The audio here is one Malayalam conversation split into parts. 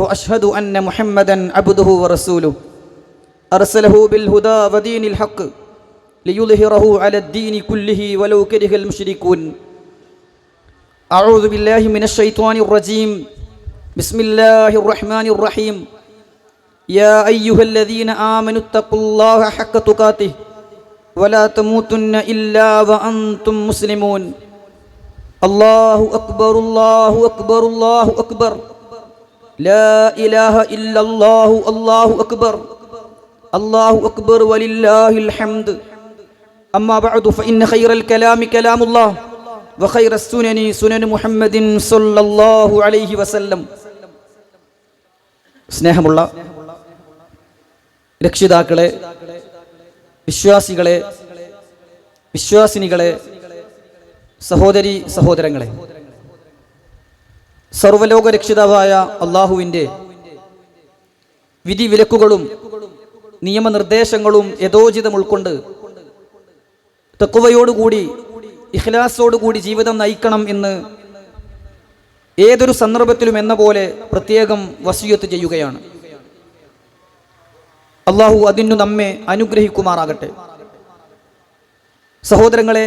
وأشهد أن محمدا عبده ورسوله. أرسله بالهدى ودين الحق ليظهره على الدين كله ولو كره المشركون. أعوذ بالله من الشيطان الرجيم. بسم الله الرحمن الرحيم. يا أيها الذين آمنوا اتقوا الله حق تقاته ولا تموتن إلا وأنتم مسلمون. الله أكبر الله أكبر الله أكبر. لا إله إلا الله الله أكبر الله أكبر ولله الحمد أما بعد فإن خير الكلام كلام الله وخير السنن سنن محمد صلى الله عليه وسلم സ്നേഹമുള്ള രക്ഷിതാക്കളെ വിശ്വാസികളെ വിശ്വാസിനികളെ സഹോദരി സഹോദരങ്ങളെ സർവലോക രക്ഷിതാവായ അള്ളാഹുവിന്റെ വിധിവിലക്കുകളും നിയമനിർദ്ദേശങ്ങളും യഥോചിതം ഉൾക്കൊണ്ട് തെക്കുവയോടുകൂടി ഇഖ്ലാസോടുകൂടി ജീവിതം നയിക്കണം എന്ന് ഏതൊരു സന്ദർഭത്തിലും എന്ന പോലെ പ്രത്യേകം വസീയത്ത് ചെയ്യുകയാണ്. അള്ളാഹു അതിനു നമ്മെ അനുഗ്രഹിക്കുമാറാകട്ടെ. സഹോദരങ്ങളെ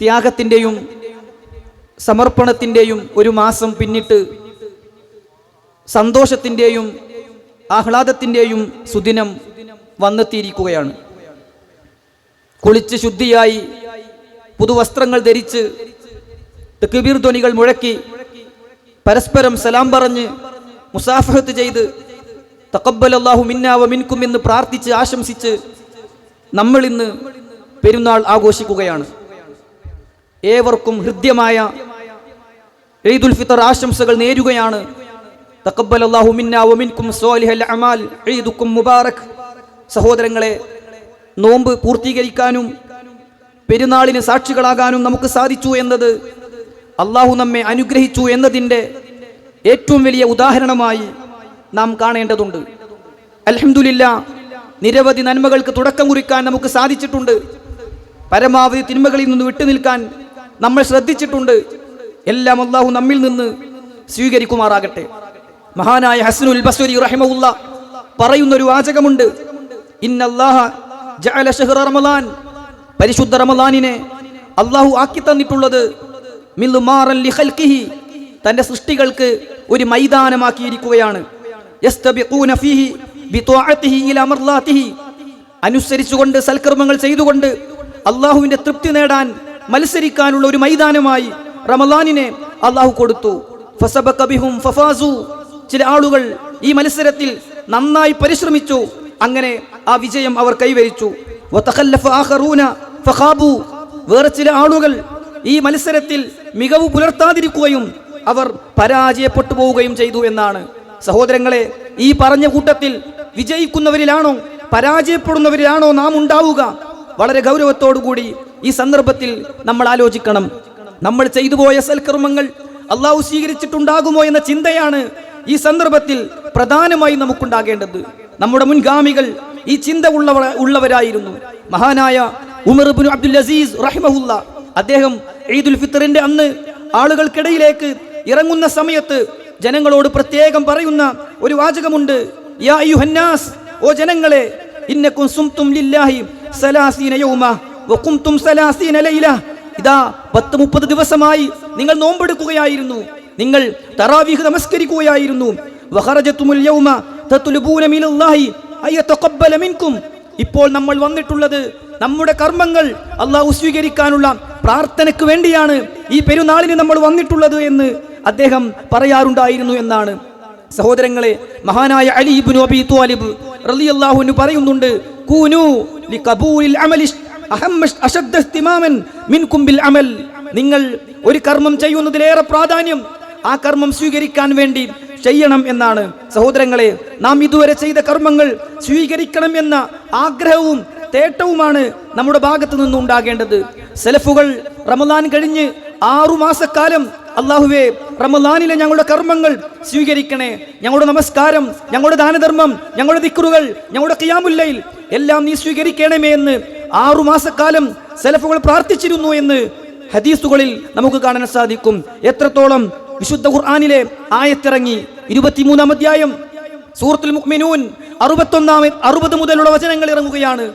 ത്യാഗത്തിന്റെയും സമർപ്പണത്തിന്റെയും ഒരു മാസം പിന്നിട്ട് സന്തോഷത്തിന്റെയും ആഹ്ലാദത്തിന്റെയും സുദിനം വന്നെത്തിയിരിക്കുകയാണ്. കുളിച്ച് ശുദ്ധിയായി പുതുവസ്ത്രങ്ങൾ ധരിച്ച് തെക്കുബീർ ധ്വനികൾ മുഴക്കി പരസ്പരം സലാം പറഞ്ഞ് മുസാഫഹത്ത് ചെയ്ത് തക്കബൽ അള്ളാഹു മിന്നാവ മിൻകും എന്ന് പ്രാർത്ഥിച്ച് ആശംസിച്ച് നമ്മൾ ഇന്ന് പെരുന്നാൾ ആഘോഷിക്കുകയാണ്. ഏവർക്കും ഹൃദ്യമായ ഈദുൽ ഫിത്തർ ആശംസകൾ നേരുകയാണ്. അമാൽ. മുബാറക്. സഹോദരങ്ങളെ നോമ്പ് പൂർത്തീകരിക്കാനും പെരുന്നാളിന് സാക്ഷികളാകാനും നമുക്ക് സാധിച്ചു എന്നത് അള്ളാഹു നമ്മെ അനുഗ്രഹിച്ചു എന്നതിന്റെ ഏറ്റവും വലിയ ഉദാഹരണമായി നാം കാണേണ്ടതുണ്ട്. അലഹമുല്ല നിരവധി നന്മകൾക്ക് തുടക്കം കുറിക്കാൻ നമുക്ക് സാധിച്ചിട്ടുണ്ട്. പരമാവധി തിന്മകളിൽ നിന്ന് വിട്ടുനിൽക്കാൻ നമ്മൾ ശ്രദ്ധിച്ചിട്ടുണ്ട്. എല്ലാം അള്ളാഹു നമ്മിൽ നിന്ന് സ്വീകരിക്കുമാറാകട്ടെ. മഹാനായ ഹസനുൽ ബസുരി റഹിമുല്ല പറയുന്ന ഒരു വാചകമുണ്ട് റമളാൻ പരിശുദ്ധ റമലാനിനെ അള്ളാഹു ആക്കി തന്നിട്ടുള്ളത് തന്റെ സൃഷ്ടികൾക്ക് ഒരു മൈതാനമാക്കിയിരിക്കുകയാണ്. അനുസരിച്ചുകൊണ്ട് സൽക്കർമ്മങ്ങൾ ചെയ്തുകൊണ്ട് അള്ളാഹുവിന്റെ തൃപ്തി നേടാൻ മത്സരിക്കാനുള്ള ഒരു മൈതാനമായി റമളാനിനെ അള്ളാഹു കൊടുത്തു. ഫസബക്കബിഹും ബിഹും ഫഫാസു. ചില ആളുകൾ ഈ മത്സരത്തിൽ നന്നായി പരിശ്രമിച്ചു. അങ്ങനെ ആ വിജയം അവർ കൈവരിച്ചു. ഫഖാബു. വേറെ ചില ആളുകൾ ഈ മത്സരത്തിൽ മികവ് പുലർത്താതിരിക്കുകയും അവർ പരാജയപ്പെട്ടു പോവുകയും ചെയ്തു എന്നാണ്. സഹോദരങ്ങളെ ഈ പറഞ്ഞ കൂട്ടത്തിൽ വിജയിക്കുന്നവരിലാണോ പരാജയപ്പെടുന്നവരിലാണോ നാം ഉണ്ടാവുക? വളരെ ഗൗരവത്തോടുകൂടി ഈ സന്ദർഭത്തിൽ നമ്മൾ ആലോചിക്കണം. നമ്മൾ ചെയ്തു പോയ സൽക്കർമ്മങ്ങൾ അള്ളാഹു സ്വീകരിച്ചിട്ടുണ്ടാകുമോ എന്ന ചിന്തയാണ് ഈ സന്ദർഭത്തിൽ പ്രധാനമായി നമുക്കുണ്ടാകേണ്ടത്. നമ്മുടെ മുൻഗാമികൾ ഈ ചിന്ത ഉള്ളവ ഉള്ളവരായിരുന്നു. മഹാനായ ഉമർ ബിൻ അബ്ദുൽ അസീസ് റഹിമഹുല്ല. അദ്ദേഹം ഈദുൽ ഫിത്തറിന്റെ അന്ന് ആളുകൾക്കിടയിലേക്ക് ഇറങ്ങുന്ന സമയത്ത് ജനങ്ങളോട് പ്രത്യേകം പറയുന്ന ഒരു വാചകമുണ്ട്. യാ ഓ ജനങ്ങളെ ഇന്നക്കും സുംതും ലില്ലാഹി സലാസീന യൗമ വഖുംതും സലാസീന ലൈല ഇതാ പത്ത് മുപ്പത് ദിവസമായി നിങ്ങൾ നോമ്പെടുക്കുകയായിരുന്നു. നിങ്ങൾ തറാവീഹ് നമസ്കരിക്കുകയായിരുന്നു. ഇപ്പോൾ നമ്മൾ വന്നിട്ടുള്ളത് നമ്മുടെ കർമ്മങ്ങൾ അള്ളാഹു സ്വീകരിക്കാനുള്ള പ്രാർത്ഥനയ്ക്ക് വേണ്ടിയാണ് ഈ പെരുന്നാളിന് നമ്മൾ വന്നിട്ടുള്ളത് എന്ന് അദ്ദേഹം പറയാറുണ്ടായിരുന്നു എന്നാണ്. സഹോദരങ്ങളെ മഹാനായ അലി ഇബ്നു അബി ത്വാലിബ് റളിയല്ലാഹു അൻഹു പറയുന്നുണ്ട് കൂനു നിങ്ങൾ ഒരു കർമ്മം ചെയ്യുന്നതിലേറെ പ്രാധാന്യം ആ കർമ്മം സ്വീകരിക്കാൻ വേണ്ടി ചെയ്യണം എന്നാണ്. സഹോദരങ്ങളെ നാം ഇതുവരെ ചെയ്ത കർമ്മങ്ങൾ സ്വീകരിക്കണം എന്ന ആഗ്രഹവും തേട്ടവുമാണ് നമ്മുടെ ഭാഗത്തു നിന്നുണ്ടാകേണ്ടത് സെലഫുകൾ റമദാൻ കഴിഞ്ഞ് ആറു മാസക്കാലം അള്ളാഹുവേ റമദാനിലെ ഞങ്ങളുടെ കർമ്മങ്ങൾ സ്വീകരിക്കണേ. ഞങ്ങളുടെ നമസ്കാരം ഞങ്ങളുടെ ദാനധർമ്മം ഞങ്ങളുടെ ദിക്റുകൾ ഞങ്ങളുടെ കിയാമുല്ലയിൽ എല്ലാം നീ സ്വീകരിക്കണമേ എന്ന് ആറു മാസക്കാലം സെലഫുകൾ പ്രാർത്ഥിച്ചിരുന്നു എന്ന് ഹദീസുകളിൽ നമുക്ക് കാണാൻ സാധിക്കും. എത്രത്തോളം വിശുദ്ധ ഖുർആാനിലെ ആയത്തിറങ്ങി. ഇരുപത്തിമൂന്നാം അധ്യായം. സൂറത്തുൽ മുഖ്മിനൂൻ അറുപത്തൊന്നാം അറുപത് മുതലുള്ള വചനങ്ങൾ ഇറങ്ങുകയാണ്.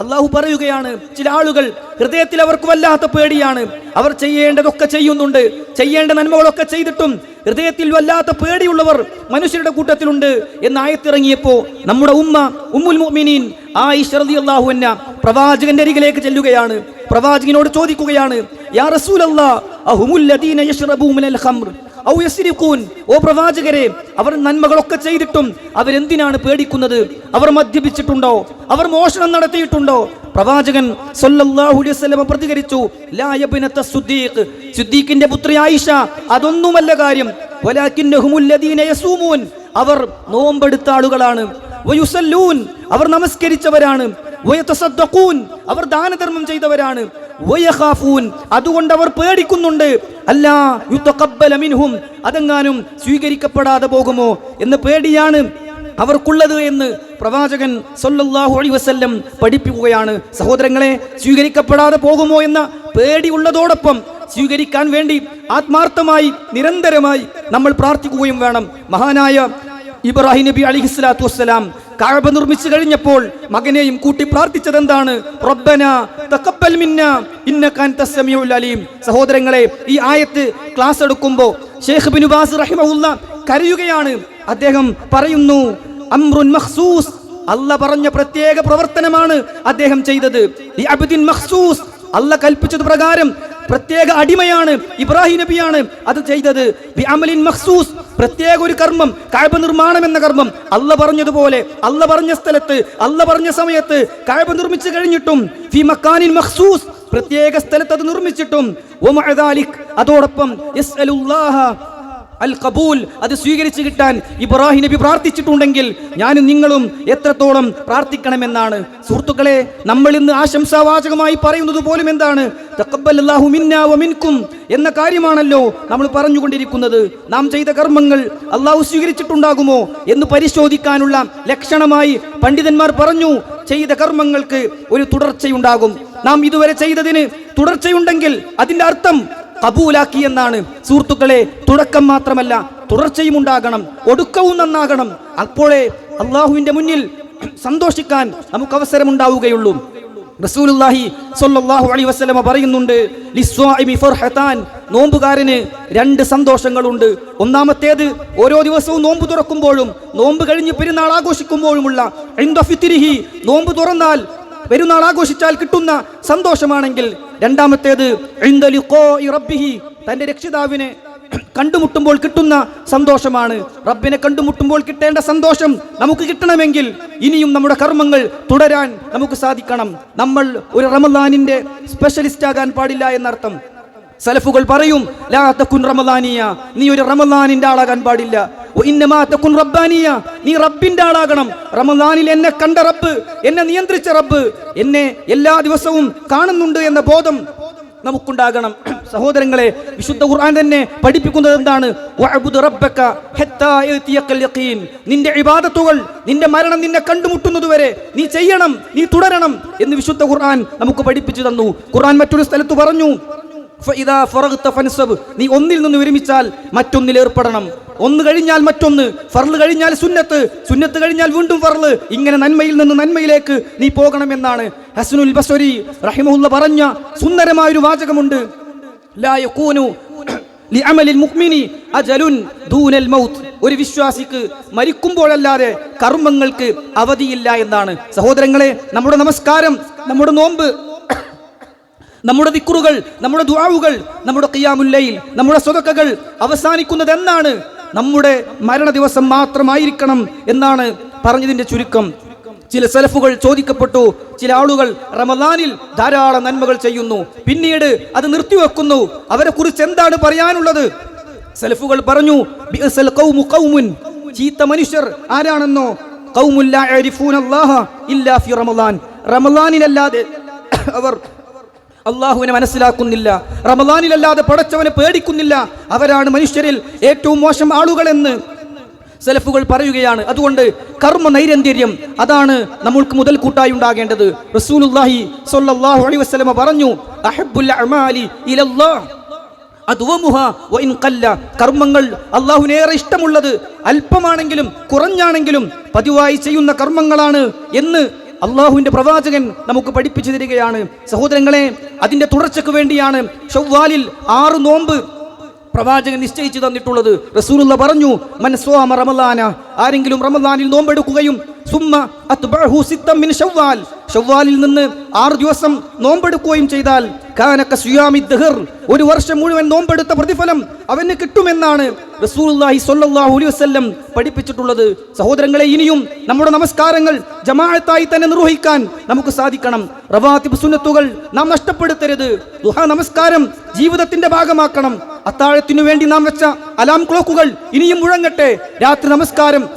അള്ളാഹു പറയുകയാണ് ചില ആളുകൾ ഹൃദയത്തിൽ അവർക്ക് വല്ലാത്ത പേടിയാണ്. അവർ ചെയ്യേണ്ടതൊക്കെ ചെയ്യുന്നുണ്ട്. ചെയ്യേണ്ട നന്മകളൊക്കെ ചെയ്തിട്ടും ഹൃദയത്തിൽ വല്ലാത്ത പേടിയുള്ളവർ മനുഷ്യരുടെ കൂട്ടത്തിലുണ്ട് എന്ന് ആയത്തിറങ്ങിയപ്പോ നമ്മുടെ ഉമ്മ ഉമ്മുൽ മുഅ്മിനീൻ ആയിഷ അള്ളാഹു എന്ന പ്രവാചകന്റെ അരികിലേക്ക് ചെല്ലുകയാണ്. പ്രവാചകനോട് ചോദിക്കുകയാണ് യാ റസൂലല്ലാ അഹുമുൽ യശ്റബൂ മിനൽ ഖംർ? ഓ പ്രവാചകരെ അവർ നന്മകളൊക്കെ ചെയ്തിട്ടും അവരെന്തിനാണ് പേടിക്കുന്നത്? അവർ മദ്യപിച്ചിട്ടുണ്ടോ? അവർ മോഷണം നടത്തിയിട്ടുണ്ടോ? പ്രവാചകൻ സല്ലല്ലാഹു അലൈഹി വസല്ലം പ്രതികരിച്ചു ലാ യബ്നത സുദ്ദീഖ്. പുത്രി ആയിഷ അതൊന്നുമല്ല കാര്യം. വലാകിന്നഹുമുൽ ലദീന യസൂമൂൻ. അവർ നോമ്പെടുത്ത ആളുകളാണ്. വയുസല്ലൂൻ. അവർ നമസ്കരിച്ചവരാണ്. വയതസദ്ദഖൂൻ. അവർ ദാനധർമ്മം ചെയ്തവരാണ്. വയഖാഫൂൻ. അതുകൊണ്ട് അവർ പേടിക്കുന്നുണ്ട്. അല്ല യുതഖബ്ബല മിൻഹും. അതെങ്ങാനും സ്വീകരിക്കപ്പെടാതെ പോകുമോ എന്ന് പേടിയാണ് അവർക്കുള്ളത് എന്ന് പ്രവാചകൻ സൊല്ലാഹു അലി വസ്ല്ലം പഠിപ്പിക്കുകയാണ്. സഹോദരങ്ങളെ സ്വീകരിക്കപ്പെടാതെ പോകുമോ എന്ന പേടിയുള്ളതോടൊപ്പം സ്വീകരിക്കാൻ വേണ്ടി ആത്മാർത്ഥമായി നിരന്തരമായി നമ്മൾ പ്രാർത്ഥിക്കുകയും വേണം. മഹാനായ ഇബ്രാഹിം നബി അലി സ്വലാത്തു വസ്സലാം കാഴ്ബ നിർമ്മിച്ചു കഴിഞ്ഞപ്പോൾ മകനെയും കൂട്ടി പ്രാർത്ഥിച്ചത് എന്താണ് അലീം. സഹോദരങ്ങളെ ഈ ആയത്ത് ക്ലാസ് എടുക്കുമ്പോൾ ഷെയ്ഖ് ബിൻ ബാസ് കരയുകയാണ്. അദ്ദേഹം പറയുന്നു അംറുൻ മഖ്സൂസ്. അല്ല പറഞ്ഞ പ്രത്യേക പ്രവർത്തനമാണ് അദ്ദേഹം ചെയ്തത്. ഈ അല്ല കൽപ്പിച്ചത് പ്രകാരം പ്രത്യേക അടിമയാണ് ഇബ്രാഹിം നബിയാണ് അത് ചെയ്തത്. മഖ്സൂസ് പ്രത്യേക ഒരു കർമ്മം കാഴ്ബ നിർമ്മാണം എന്ന കർമ്മം. അല്ല പറഞ്ഞതുപോലെ അല്ല പറഞ്ഞ സ്ഥലത്ത് അല്ല പറഞ്ഞ സമയത്ത് കാഴ്ബ നിർമ്മിച്ചു കഴിഞ്ഞിട്ടും ഫി മക്കാനിൻ പ്രത്യേക സ്ഥലത്ത് അത് നിർമ്മിച്ചിട്ടും. അതോടൊപ്പം അൽ കബൂൽ അത് സ്വീകരിച്ചു കിട്ടാൻ ഇബ്രാഹിം നബി പ്രാർത്ഥിച്ചിട്ടുണ്ടെങ്കിൽ ഞാനും നിങ്ങളും എത്രത്തോളം പ്രാർത്ഥിക്കണമെന്നാണ്. സുഹൃത്തുക്കളെ നമ്മൾ ഇന്ന് ആശംസാവാചകമായി പറയുന്നത് പോലും എന്താണ്? മിൻകും എന്ന കാര്യമാണല്ലോ നമ്മൾ പറഞ്ഞുകൊണ്ടിരിക്കുന്നത്. നാം ചെയ്ത കർമ്മങ്ങൾ അള്ളാഹു സ്വീകരിച്ചിട്ടുണ്ടാകുമോ എന്ന് പരിശോധിക്കാനുള്ള ലക്ഷണമായി പണ്ഡിതന്മാർ പറഞ്ഞു ചെയ്ത കർമ്മങ്ങൾക്ക് ഒരു തുടർച്ചയുണ്ടാകും. നാം ഇതുവരെ ചെയ്തതിന് തുടർച്ചയുണ്ടെങ്കിൽ അതിന്റെ അർത്ഥം കബൂലാക്കി എന്നാണ് സുഹൃത്തുക്കളെ തുടക്കം മാത്രമല്ല തുടർച്ചയും ഉണ്ടാകണം ഒടുക്കവും നന്നാകണം. അപ്പോഴേ അള്ളാഹുവിന്റെ മുന്നിൽ സന്തോഷിക്കാൻ നമുക്ക് അവസരമുണ്ടാവുകയുള്ളൂ. റസൂലുള്ളാഹി സ്വല്ലല്ലാഹു അലൈഹി വസല്ലമ പറയുന്നുണ്ട് ലിസ്വാഇമി ഫർഹതാൻ നോമ്പുകാരന് രണ്ട് സന്തോഷങ്ങളുണ്ട്. ഒന്നാമത്തേത് ഓരോ ദിവസവും നോമ്പ് തുറക്കുമ്പോഴും നോമ്പ് കഴിഞ്ഞ് പെരുന്നാൾ ആഘോഷിക്കുമ്പോഴുമുള്ള ഇൻദ ഫിത്രിഹി. നോമ്പ് തുറന്നാൽ പെരുന്നാൾ ആഘോഷിച്ചാൽ കിട്ടുന്ന സന്തോഷമാണെങ്കിൽ രണ്ടാമത്തേത് തന്റെ രക്ഷിതാവിനെ കണ്ടുമുട്ടുമ്പോൾ കിട്ടുന്ന സന്തോഷമാണ്. റബ്ബിനെ കണ്ടുമുട്ടുമ്പോൾ കിട്ടേണ്ട സന്തോഷം നമുക്ക് കിട്ടണമെങ്കിൽ ഇനിയും നമ്മുടെ കർമ്മങ്ങൾ തുടരാൻ നമുക്ക് സാധിക്കണം. നമ്മൾ ഒരു റമദാനിന്റെ സ്പെഷ്യലിസ്റ്റ് ആകാൻ പാടില്ല എന്നർത്ഥം. സലഫുകൾ പറയും ലാ റമദാനിയ നീ ഒരു റമദാനിന്റെ ആളാകാൻ പാടില്ല റബ്ബാനിയ നീ റബ്ബിന്റെ ആളാകണം. റമദാനിൽ എന്നെ കണ്ട റബ്ബ് എന്നെ നിയന്ത്രിച്ച റബ്ബ് എന്നെ എല്ലാ ദിവസവും കാണുന്നുണ്ട് എന്ന ബോധം നമുക്കുണ്ടാകണം. സഹോദരങ്ങളെ വിശുദ്ധ ഖുർആൻ തന്നെ പഠിപ്പിക്കുന്നത് എന്താണ്? നിന്റെ ഇബാദത്തുകൾ നിന്റെ മരണം നിന്നെ കണ്ടുമുട്ടുന്നതുവരെ നീ ചെയ്യണം നീ തുടരണം എന്ന് വിശുദ്ധ ഖുർആൻ നമുക്ക് പഠിപ്പിച്ചു തന്നു. ഖുർആൻ മറ്റൊരു സ്ഥലത്ത് പറഞ്ഞു നീ ഒന്നിൽ നിന്ന് വിരമിച്ചാൽ മറ്റൊന്നിൽ ഏർപ്പെടണം. ഒന്ന് കഴിഞ്ഞാൽ മറ്റൊന്ന് ഫർൾ കഴിഞ്ഞാൽ സുന്നത്ത് സുന്നത്ത് കഴിഞ്ഞാൽ വീണ്ടും ഫർൾ. ഇങ്ങനെ നന്മയിൽ നിന്ന് നന്മയിലേക്ക് നീ പോകണമെന്നാണ് ഹസനുൽ ബസ്വരി റഹിമുല്ല പറഞ്ഞ സുന്ദരമായ ഒരു വാചകമുണ്ട് ഒരു വിശ്വാസിക്ക് മരിക്കുമ്പോഴല്ലാതെ കർമ്മങ്ങൾക്ക് അവധിയില്ല എന്നാണ്. സഹോദരങ്ങളെ നമ്മുടെ നമസ്കാരം നമ്മുടെ നോമ്പ് നമ്മുടെ ദിക്കുറുകൾ നമ്മുടെ ദുആവുകൾ നമ്മുടെ കയ്യാമുല്ലയിൽ നമ്മുടെ സ്വതക്കകൾ അവസാനിക്കുന്നത് എന്നാണ് നമ്മുടെ മരണ ദിവസം മാത്രമായിരിക്കണം എന്നാണ് പറഞ്ഞതിന്റെ ചുരുക്കം. ചില സെലഫുകൾ ചോദിക്കപ്പെട്ടു ചില ആളുകൾ റമദാനിൽ ധാരാളം നന്മകൾ ചെയ്യുന്നു. പിന്നീട് അത് നിർത്തിവെക്കുന്നു. അവരെ കുറിച്ച് എന്താണ് പറയാനുള്ളത്? സെലഫുകൾ പറഞ്ഞു. ചീത്ത മനുഷ്യർ ആരാണെന്നോ? റമദാനിലല്ലാതെ അവർ അള്ളാഹുവിനെ മനസ്സിലാക്കുന്നില്ല. റമദാനിലല്ലാതെ പടച്ചവനെ പേടിക്കുന്നില്ല. അവരാണ് മനുഷ്യരിൽ ഏറ്റവും മോശം ആളുകളെന്ന് സെലഫുകൾ പറയുകയാണ്. അതുകൊണ്ട് കർമ്മ നൈരന്തര്യം അതാണ് നമ്മൾക്ക് മുതൽക്കൂട്ടായി ഉണ്ടാകേണ്ടത്. റസൂലുള്ളാഹി സ്വല്ലല്ലാഹു അലൈഹി വസ്ലമ പറഞ്ഞു കർമ്മങ്ങൾ അള്ളാഹുവിനേറെ ഇഷ്ടമുള്ളത് അല്പമാണെങ്കിലും കുറഞ്ഞാണെങ്കിലും പതിവായി ചെയ്യുന്ന കർമ്മങ്ങളാണ് എന്ന് അള്ളാഹുവിന്റെ പ്രവാചകൻ നമുക്ക് പഠിപ്പിച്ചു തരികയാണ്. സഹോദരങ്ങളെ അതിന്റെ തുടർച്ചയ്ക്ക് വേണ്ടിയാണ് ഷവ്വാലിൽ ആറ് നോമ്പ് പ്രവാചകൻ നിശ്ചയിച്ചു തന്നിട്ടുള്ളത്. റസൂലുള്ള പറഞ്ഞു മനസ്സോമ റമദാന ആരെങ്കിലും റമദാനിൽ നോമ്പെടുക്കുകയും സുമ്മ അത്ബഹു സിത്തം ഷവ്വാൽ. ഷവ്വാലിൽ നിന്ന് ആറ് ദിവസം നോമ്പെടുക്കുകയും ചെയ്താൽ കാനക്ക സുയാമി ദഹർ. ഒരു വർഷം മുഴുവൻ നോമ്പെടുത്ത പ്രതിഫലം അവന് കിട്ടുമെന്നാണ് റസൂലുള്ളാഹി സ്വല്ലല്ലാഹു അലൈഹി വസല്ലം പഠിപ്പിച്ചിട്ടുള്ളത്. സഹോദരങ്ങളെ ഇനിയും നമ്മുടെ നമസ്കാരങ്ങൾ ജമാഅത്തായി തന്നെ നിർവഹിക്കാൻ നമുക്ക് സാധിക്കണം. റവാത്തിബ് സുന്നത്തുകൾ നാം നഷ്ടപ്പെടുത്തരുത്. ദുഹ നമസ്കാരം ജീവിതത്തിന്റെ ഭാഗമാക്കണം. അത്താഴത്തിനു വേണ്ടി നാം വെച്ച അലാം ക്ലോക്കുകൾ ഇനിയും മുഴങ്ങട്ടെ. രാത്രി നമസ്കാരം.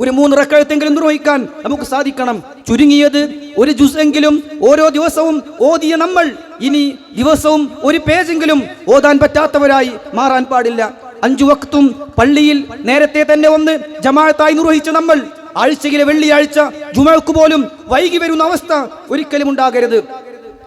ഒരു മൂന്ന് റക്കഴത്തെങ്കിലും നിർവഹിക്കാൻ നമുക്ക് സാധിക്കണം. ചുരുങ്ങിയത് ഒരു ജുസ് എങ്കിലും ഓരോ ദിവസവും ഓതിയ നമ്മൾ. ഇനി ദിവസവും ഒരു പേജെങ്കിലും ഓതാൻ പറ്റാത്തവരായി മാറാൻ പാടില്ല. അഞ്ചു വക്തും പള്ളിയിൽ നേരത്തെ തന്നെ ഒന്ന് ജമാഅത്തായി നിർവഹിച്ച നമ്മൾ. ആഴ്ചയിലെ വെള്ളിയാഴ്ച ജുമഴക്ക് പോലും വൈകി വരുന്ന അവസ്ഥ ഒരിക്കലും ഉണ്ടാകരുത്.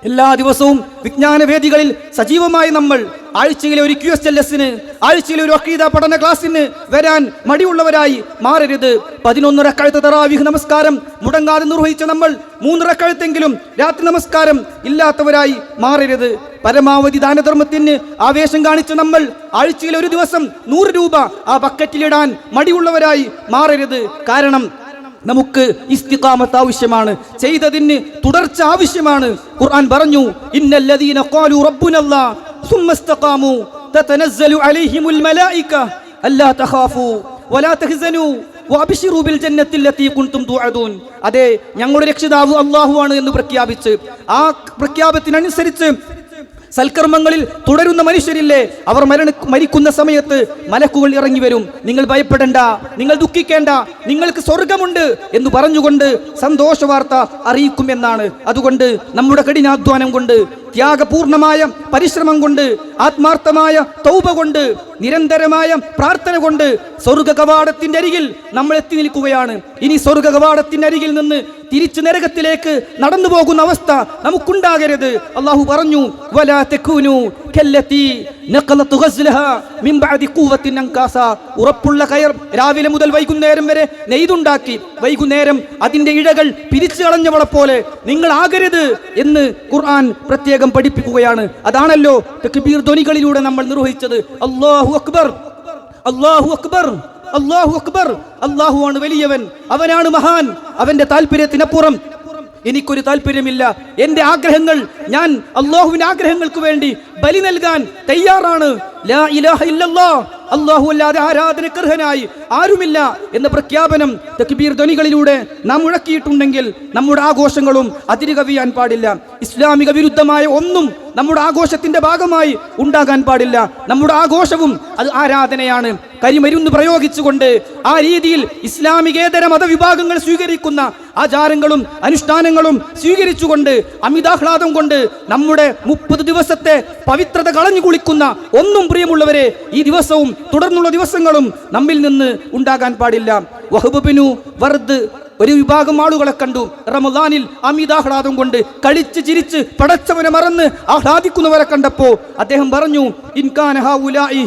എല്ലാ ദിവസവും വിജ്ഞാനവേദികളിൽ സജീവമായി നമ്മൾ ആഴ്ചയിലെ ഒരു ക്യു എസ് എൽ എസിന് ആഴ്ചയിലെ ഒരു അക്കീത പഠന ക്ലാസ്സിന് വരാൻ മടിയുള്ളവരായി മാറരുത്. പതിനൊന്ന് തറാവിഹ് നമസ്കാരം മുടങ്ങാതെ നിർവഹിച്ച നമ്മൾ മൂന്ന് റക്കഴുത്തെങ്കിലും രാത്രി നമസ്കാരം ഇല്ലാത്തവരായി മാറരുത്. പരമാവധി ദാനധർമ്മത്തിന് ആവേശം കാണിച്ച നമ്മൾ ആഴ്ചയിൽ ഒരു ദിവസം നൂറ് രൂപ ആ ബക്കറ്റിലിടാൻ മടിയുള്ളവരായി മാറരുത്. കാരണം നമുക്ക് ഇസ്തിഖാമത്ത് ആവശ്യമാണ് ചെയ്തതിന് തുടർച്ച ആവശ്യമാണ്. ഖുർആൻ പറഞ്ഞു ഇന്നല്ലദീന ഖാലു റബ്ബുനല്ലാ സുമ്മ استقاموا تتنزل عليهم الملائكة ألا تخافوا ولا تحزنوا വഅബ്ശിറു ബിൽ التي كنتم توعدون അതെ ഞങ്ങളുടെ രക്ഷിതാവ് അല്ലാഹു ആണ് എന്ന് പ്രഖ്യാപിച്ച് ആ പ്രഖ്യാപനത്തിനനുസരിച്ച് സൽക്കർമ്മങ്ങളിൽ തുടരുന്ന മനുഷ്യരില്ലേ? അവർ മരണ മരിക്കുന്ന സമയത്ത് മലക്കുകൾ ഇറങ്ങി വരും. നിങ്ങൾ ഭയപ്പെടേണ്ട നിങ്ങൾ ദുഃഖിക്കേണ്ട നിങ്ങൾക്ക് സ്വർഗമുണ്ട് എന്ന് പറഞ്ഞുകൊണ്ട് സന്തോഷ വാർത്ത അറിയിക്കും എന്നാണ്. അതുകൊണ്ട് നമ്മുടെ കഠിനാധ്വാനം കൊണ്ട് ത്യാഗപൂർണമായ പരിശ്രമം കൊണ്ട് ആത്മാർത്ഥമായ തൗപ കൊണ്ട് നിരന്തരമായ പ്രാർത്ഥന കൊണ്ട് സ്വർഗ കവാടത്തിന്റെ അരികിൽ നമ്മൾ എത്തി നിൽക്കുകയാണ്. ഇനി സ്വർഗ കവാടത്തിന്റെ അരികിൽ നിന്ന് തിരിച്ചു നരകത്തിലേക്ക് നടന്നു പോകുന്ന അവസ്ഥ നമുക്കുണ്ടാകരുത്. അള്ളാഹു പറഞ്ഞു ഉറപ്പുള്ള കയർ രാവിലെ മുതൽ വൈകുന്നേരം വരെ നെയ്തുണ്ടാക്കി വൈകുന്നേരം അതിന്റെ ഇഴകൾ പിരിച്ചു കളഞ്ഞവളെ പോലെ നിങ്ങൾ ആകരുത് എന്ന് ഖുർആൻ പ്രത്യേകം പഠിപ്പിക്കുകയാണ്. അതാണല്ലോ തക്ബീർ ധ്വനികളിലൂടെ നമ്മൾ നിർവഹിച്ചത്. അള്ളാഹു അക്ബർ അള്ളാഹു അക്ബർ. അല്ലാഹു അക്ബർ. അള്ളാഹു ആണ് വലിയവൻ. അവനാണ് മഹാൻ. അവന്റെ താല്പര്യത്തിനപ്പുറം. എനിക്കൊരു താല്പര്യമില്ല. എന്റെ ആഗ്രഹങ്ങൾ ഞാൻ അള്ളാഹുവിന്റെ ആഗ്രഹങ്ങൾക്ക് വേണ്ടി ബലി നൽകാൻ തയ്യാറാണ്. അള്ളാഹു അല്ലാതെ ആരാധനക്കർഹനായി ആരുമില്ല എന്ന പ്രഖ്യാപനം തക്ബീർ ധ്വനികളിലൂടെ നാം മുഴക്കിയിട്ടുണ്ടെങ്കിൽ നമ്മുടെ ആഘോഷങ്ങളും അതിരുകവിയാൻ പാടില്ല. ഇസ്ലാമിക വിരുദ്ധമായ ഒന്നും നമ്മുടെ ആഘോഷത്തിന്റെ ഭാഗമായി ഉണ്ടാകാൻ പാടില്ല. നമ്മുടെ ആഘോഷവും അത് ആരാധനയാണ്. കരിമരുന്ന് പ്രയോഗിച്ചുകൊണ്ട് ആ രീതിയിൽ ഇസ്ലാമികേതര മതവിഭാഗങ്ങൾ സ്വീകരിക്കുന്ന ആചാരങ്ങളും അനുഷ്ഠാനങ്ങളും സ്വീകരിച്ചുകൊണ്ട് അമിതാഹ്ലാദം കൊണ്ട് നമ്മുടെ മുപ്പത് ദിവസത്തെ പവിത്രത കളഞ്ഞു കുളിക്കുന്ന ഒന്നും പ്രിയമുള്ളവരെ ഈ ദിവസവും തുടർന്നുള്ള ദിവസങ്ങളും നമ്മിൽ നിന്ന് ഉണ്ടാകാൻ പാടില്ല. വഹബുബിനു വർദ് ഒരു വിഭാഗം ആളുകളെ കണ്ടു. റമദാനിൽ അമിതാഹ്ലാദം കൊണ്ട് കളിച്ച് ചിരിച്ച് പടച്ചവനെ മറന്ന് ആഹ്ലാദിക്കുന്നവരെ കണ്ടപ്പോ അദ്ദേഹം പറഞ്ഞു ഇൻകാന ഹൗലായി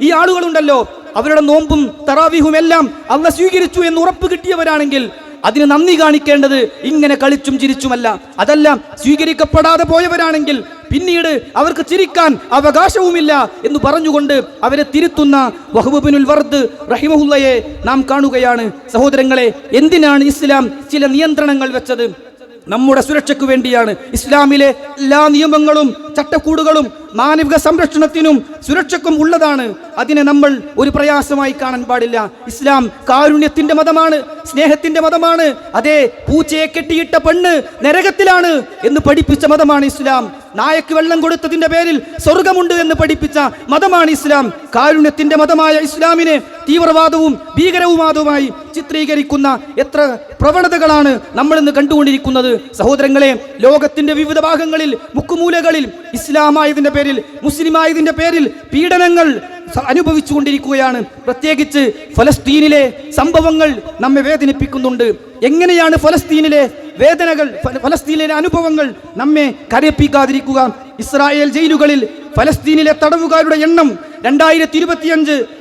ഈ ആളുകളുണ്ടല്ലോ അവരുടെ നോമ്പും തറാവീഹും എല്ലാം അല്ല സ്വീകരിച്ചു എന്ന് ഉറപ്പ് കിട്ടിയവരാണെങ്കിൽ അതിന് നന്ദി കാണിക്കേണ്ടത് ഇങ്ങനെ കളിച്ചും ചിരിച്ചുമല്ല. അതെല്ലാം സ്വീകരിക്കപ്പെടാതെ പോയവരാണെങ്കിൽ പിന്നീട് അവർക്ക് ചിരിക്കാൻ അവകാശവുമില്ല എന്ന് പറഞ്ഞുകൊണ്ട് അവരെ തിരുത്തുന്ന വഹബുബിനുൽ വർദ് റഹിമഹുല്ലയെ നാം കാണുകയാണ്. സഹോദരങ്ങളെ എന്തിനാണ് ഇസ്ലാം ചില നിയന്ത്രണങ്ങൾ വെച്ചത്? നമ്മുടെ സുരക്ഷയ്ക്ക് വേണ്ടിയാണ് ഇസ്ലാമിലെ എല്ലാ നിയമങ്ങളും ചട്ടക്കൂടുകളും മാനവിക സംരക്ഷണത്തിനും സുരക്ഷയ്ക്കും ഉള്ളതാണ്. അതിനെ നമ്മൾ ഒരു പ്രയാസമായി കാണാൻ പാടില്ല. ഇസ്ലാം കാരുണ്യത്തിന്റെ മതമാണ് സ്നേഹത്തിന്റെ മതമാണ്. അതെ പൂച്ചയെ കെട്ടിയിട്ട പെണ്ണ് നരകത്തിലാണ് എന്ന് പഠിപ്പിച്ച മതമാണ് ഇസ്ലാം. നായക്ക് വെള്ളം കൊടുത്തതിന്റെ പേരിൽ സ്വർഗമുണ്ട് എന്ന് പഠിപ്പിച്ച മതമാണ് ഇസ്ലാം. കാരുണ്യത്തിന്റെ മതമായ ഇസ്ലാമിനെ തീവ്രവാദവും ഭീകരവാദവുമായി ചിത്രീകരിക്കുന്ന എത്ര പ്രവണതകളാണ് നമ്മൾ ഇന്ന് കണ്ടുകൊണ്ടിരിക്കുന്നത്. സഹോദരങ്ങളെ ലോകത്തിന്റെ വിവിധ ഭാഗങ്ങളിൽ മുക്കുമൂലകളിൽ ഇസ്ലാമായതിന്റെ പേരിൽ മുസ്ലിമായതിന്റെ പേരിൽ പീഡനങ്ങൾ അനുഭവിച്ചു അനുഭവിച്ചുകൊണ്ടിരിക്കുകയാണ്. പ്രത്യേകിച്ച് ഫലസ്തീനിലെ സംഭവങ്ങൾ നമ്മെ വേദനിപ്പിക്കുന്നുണ്ട്. എങ്ങനെയാണ് ഫലസ്തീനിലെ വേദനകൾ ഫല- ഫലസ്തീനിലെ അനുഭവങ്ങൾ നമ്മെ കരയിപ്പിക്കാതിരിക്കുക ഇസ്രായേൽ ജയിലുകളിൽ ഫലസ്തീനിലെ തടവുകാരുടെ എണ്ണം രണ്ടായിരത്തി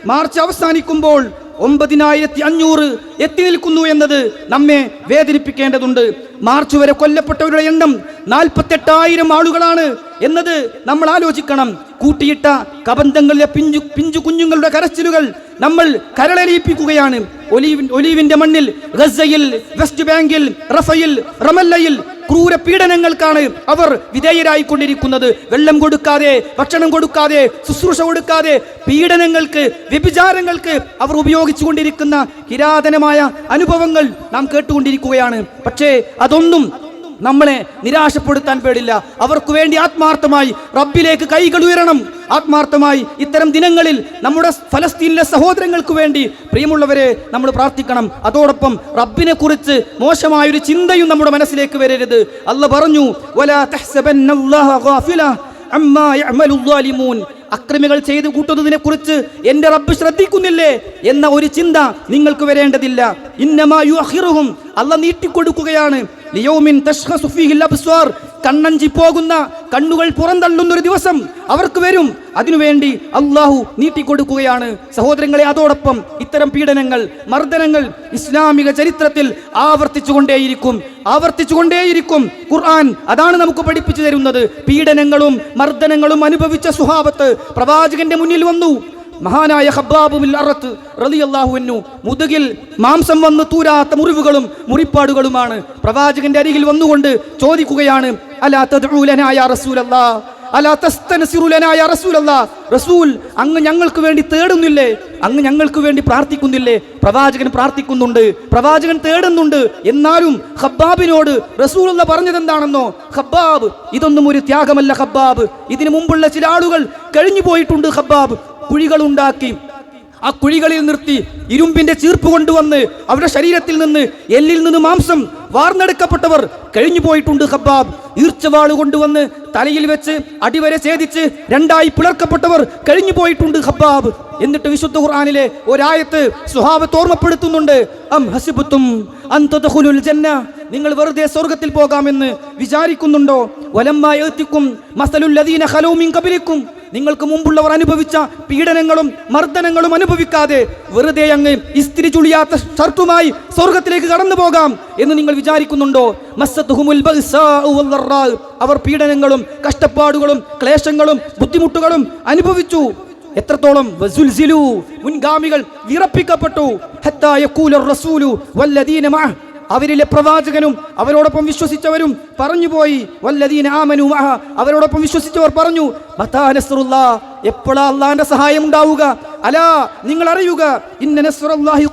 മാർച്ച് അവസാനിക്കുമ്പോൾ ഒമ്പതിനായിരത്തി അഞ്ഞൂറ് എത്തി നിൽക്കുന്നു എന്നത് നമ്മെ വേദനിപ്പിക്കേണ്ടതുണ്ട്. മാർച്ച് വരെ കൊല്ലപ്പെട്ടവരുടെ എണ്ണം നാൽപ്പത്തെട്ടായിരം ആളുകളാണ് എന്നത് നമ്മൾ ആലോചിക്കണം. കൂട്ടിയിട്ട കബന്ധങ്ങളിലെ പിഞ്ചു പിഞ്ചു കുഞ്ഞുങ്ങളുടെ കരച്ചിലുകൾ നമ്മൾ കരളലിയിപ്പിക്കുകയാണ്. ഒലീവിൻ ഒലീവിന്റെ മണ്ണിൽ ഗസയിൽ വെസ്റ്റ് ബാങ്കിൽ റഫയിൽ റമല്ലയിൽ ക്രൂര പീഡനങ്ങൾക്കാണ് അവർ വിധേയരായിക്കൊണ്ടിരിക്കുന്നത്. വെള്ളം കൊടുക്കാതെ ഭക്ഷണം കൊടുക്കാതെ ശുശ്രൂഷ കൊടുക്കാതെ പീഡനങ്ങൾക്ക് വ്യഭിചാരങ്ങൾക്ക് അവർ ഉപയോഗിച്ചുകൊണ്ടിരിക്കുന്ന കിരാതനമായ അനുഭവങ്ങൾ നാം കേട്ടുകൊണ്ടിരിക്കുകയാണ്. പക്ഷേ അതൊന്നും നമ്മളെ നിരാശപ്പെടുത്താൻ പേടില്ല. അവർക്ക് വേണ്ടി ആത്മാർത്ഥമായി റബ്ബിലേക്ക് കൈകൾ ഉയരണം. ആത്മാർത്ഥമായി ഇത്തരം ദിനങ്ങളിൽ നമ്മുടെ ഫലസ്തീനിലെ സഹോദരങ്ങൾക്ക് വേണ്ടി പ്രിയമുള്ളവരെ നമ്മൾ പ്രാർത്ഥിക്കണം. അതോടൊപ്പം റബ്ബിനെ കുറിച്ച് മോശമായൊരു ചിന്തയും നമ്മുടെ മനസ്സിലേക്ക് വരരുത്. അല്ല പറഞ്ഞു. അക്രമികൾ ചെയ്തു കൂട്ടുന്നതിനെ കുറിച്ച് എന്റെ റബ്ബ് ശ്രദ്ധിക്കുന്നില്ലേ എന്ന ഒരു ചിന്ത നിങ്ങൾക്ക് വരേണ്ടതില്ല. ഇന്നമാ യുഅഖിറുഹും. അല്ല നീട്ടിക്കൊടുക്കുകയാണ്. കണ്ണഞ്ചി പോകുന്ന കണ്ണുകൾ പുറന്തള്ളുന്ന ഒരു ദിവസം അവർക്ക് വരും. അതിനുവേണ്ടി അള്ളാഹു നീട്ടിക്കൊടുക്കുകയാണ്. സഹോദരങ്ങളെ അതോടൊപ്പം ഇത്തരം പീഡനങ്ങൾ മർദ്ദനങ്ങൾ ഇസ്ലാമിക ചരിത്രത്തിൽ ആവർത്തിച്ചുകൊണ്ടേയിരിക്കും. ആവർത്തിച്ചുകൊണ്ടേയിരിക്കും. ഖുർആൻ അതാണ് നമുക്ക് പഠിപ്പിച്ചു തരുന്നത്. പീഡനങ്ങളും മർദ്ദനങ്ങളും അനുഭവിച്ച സുഹാബത്ത് പ്രവാചകന്റെ മുന്നിൽ വന്നു. മഹാനായ ഹബ്ബാബുൽ അറത്ത് റളിയല്ലാഹുവിനു മുതുകിൽ മാംസം വന്ന് തൂരാത്ത മുറിവുകളും മുറിപ്പാടുകളുമാണ്. പ്രവാചകന്റെ അരികിൽ വന്നുകൊണ്ട് ചോദിക്കുകയാണ് അലാ തദ്ഊലനായ അലാ റസൂൽ അങ്ങ് ഞങ്ങൾക്ക് വേണ്ടി തേടുന്നില്ലേ? അങ്ങ് ഞങ്ങൾക്ക് വേണ്ടി പ്രാർത്ഥിക്കുന്നില്ലേ? പ്രവാചകൻ പ്രാർത്ഥിക്കുന്നുണ്ട്. പ്രവാചകൻ തേടുന്നുണ്ട്. എന്നാലും ഹബ്ബാബിനോട് റസൂൽ പറഞ്ഞത് എന്താണെന്നോ ഹബ്ബാബ് ഇതൊന്നും ഒരു ത്യാഗമല്ല ഹബ്ബാബ് ഇതിനു മുമ്പുള്ള ചില ആളുകൾ കഴിഞ്ഞു പോയിട്ടുണ്ട് ഹബ്ബാബ് കുഴികളുണ്ടാക്കി. ആ കുഴികളിൽ നിർത്തി ഇരുമ്പിന്റെ ചീർപ്പ് കൊണ്ടുവന്ന് അവരുടെ ശരീരത്തിൽ നിന്ന് എല്ലിൽ നിന്ന് മാംസം വാർന്നെടുക്കപ്പെട്ടവർ കഴിഞ്ഞു പോയിട്ടുണ്ട് ഹബ്ബാബ് ഈർച്ചവാൾ കൊണ്ടുവന്ന് തലയിൽ വെച്ച് അടിവരെ ഛേദിച്ച് രണ്ടായി പിളർക്കപ്പെട്ടവർ കഴിഞ്ഞു പോയിട്ടുണ്ട് ഹബ്ബാബ് എന്നിട്ട് വിശുദ്ധ ഖുർആാനിലെ ഒരായത്ത് സ്വഭാവത്ത് ഓർമ്മപ്പെടുത്തുന്നുണ്ട്. അം ജന്ന. നിങ്ങൾ വെറുതെ സ്വർഗത്തിൽ പോകാമെന്ന് വിചാരിക്കുന്നുണ്ടോ? മിൻ ഖബലിക്കും. നിങ്ങൾക്ക് മുമ്പുള്ളവർ അനുഭവിച്ച പീഡനങ്ങളും മർദ്ദനങ്ങളും അനുഭവിക്കാതെ വെറുതെ അങ്ങ് ഇസ്തിരി ചുളിയാത്ത ഷർട്ടുമായി സ്വർഗത്തിലേക്ക് കടന്നു പോകാം എന്ന് നിങ്ങൾ വിചാരിക്കുന്നുണ്ടോ. അവർ പീഡനങ്ങളും കഷ്ടപ്പാടുകളും ക്ലേശങ്ങളും ബുദ്ധിമുട്ടുകളും അനുഭവിച്ചു. എത്രത്തോളം മുൻഗാമികൾ വിറപ്പിക്കപ്പെട്ടു. അവരിലെ പ്രവാചകനും അവരോടൊപ്പം വിശ്വസിച്ചവരും പറഞ്ഞുപോയി വല്ലദീന ആമനു അവരോടൊപ്പം വിശ്വസിച്ചവർ പറഞ്ഞു എപ്പോഴാ അള്ളാഹിന്റെ സഹായം ഉണ്ടാവുക? അലാ നിങ്ങൾ അറിയുക. ഇന്ന